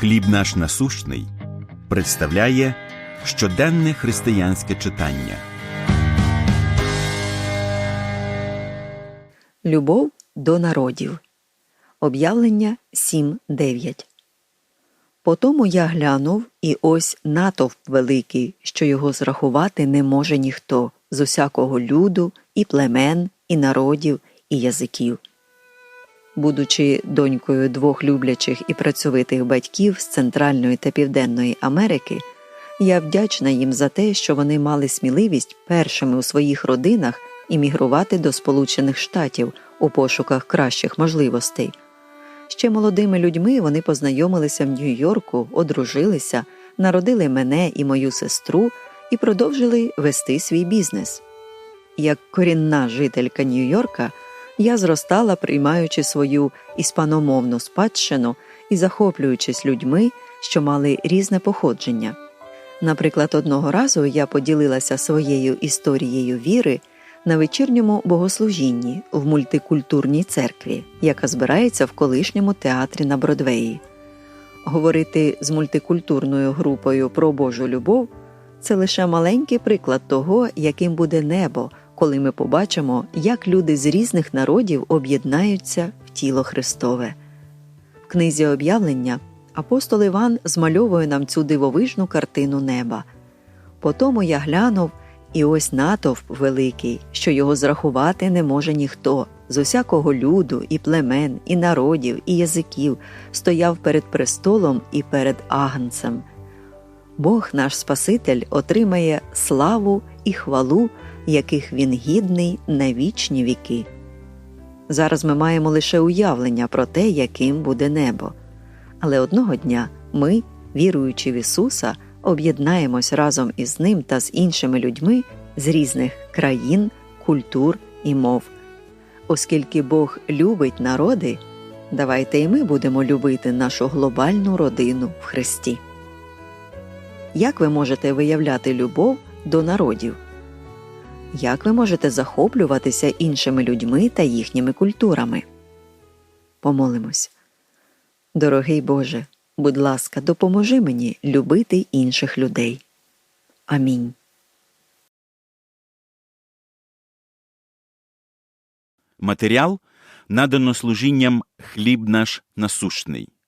Хліб наш насущний представляє щоденне християнське читання. Любов до народів. Об'явлення 7.9. Потому я глянув, і ось натовп великий, що його зрахувати не може ніхто з усякого люду, і племен, і народів, і язиків. Будучи донькою двох люблячих і працьовитих батьків з Центральної та Південної Америки, я вдячна їм за те, що вони мали сміливість першими у своїх родинах іммігрувати до Сполучених Штатів у пошуках кращих можливостей. Ще молодими людьми вони познайомилися в Нью-Йорку, одружилися, народили мене і мою сестру і продовжили вести свій бізнес. Як корінна жителька Нью-Йорка, я зростала, приймаючи свою іспаномовну спадщину і захоплюючись людьми, що мали різне походження. Наприклад, одного разу я поділилася своєю історією віри на вечірньому богослужінні в мультикультурній церкві, яка збирається в колишньому театрі на Бродвеї. Говорити з мультикультурною групою про Божу любов це лише маленький приклад того, яким буде небо, коли ми побачимо, як люди з різних народів об'єднаються в тіло Христове. В книзі об'явлення апостол Іван змальовує нам цю дивовижну картину неба. Потому я глянув, і ось натовп великий, що його зрахувати не може ніхто, з усякого люду, і племен, і народів, і язиків стояв перед престолом і перед агнцем. Бог наш Спаситель отримає славу і хвалу, яких він гідний на вічні віки. Зараз ми маємо лише уявлення про те, яким буде небо. Але одного дня ми, віруючи в Ісуса, об'єднаємось разом із Ним та з іншими людьми з різних країн, культур і мов. Оскільки Бог любить народи, давайте і ми будемо любити нашу глобальну родину в Христі. Як ви можете виявляти любов до народів? Як ви можете захоплюватися іншими людьми та їхніми культурами? Помолимось. Дорогий Боже, будь ласка, допоможи мені любити інших людей. Амінь. Матеріал надано служінням Хліб наш насущний.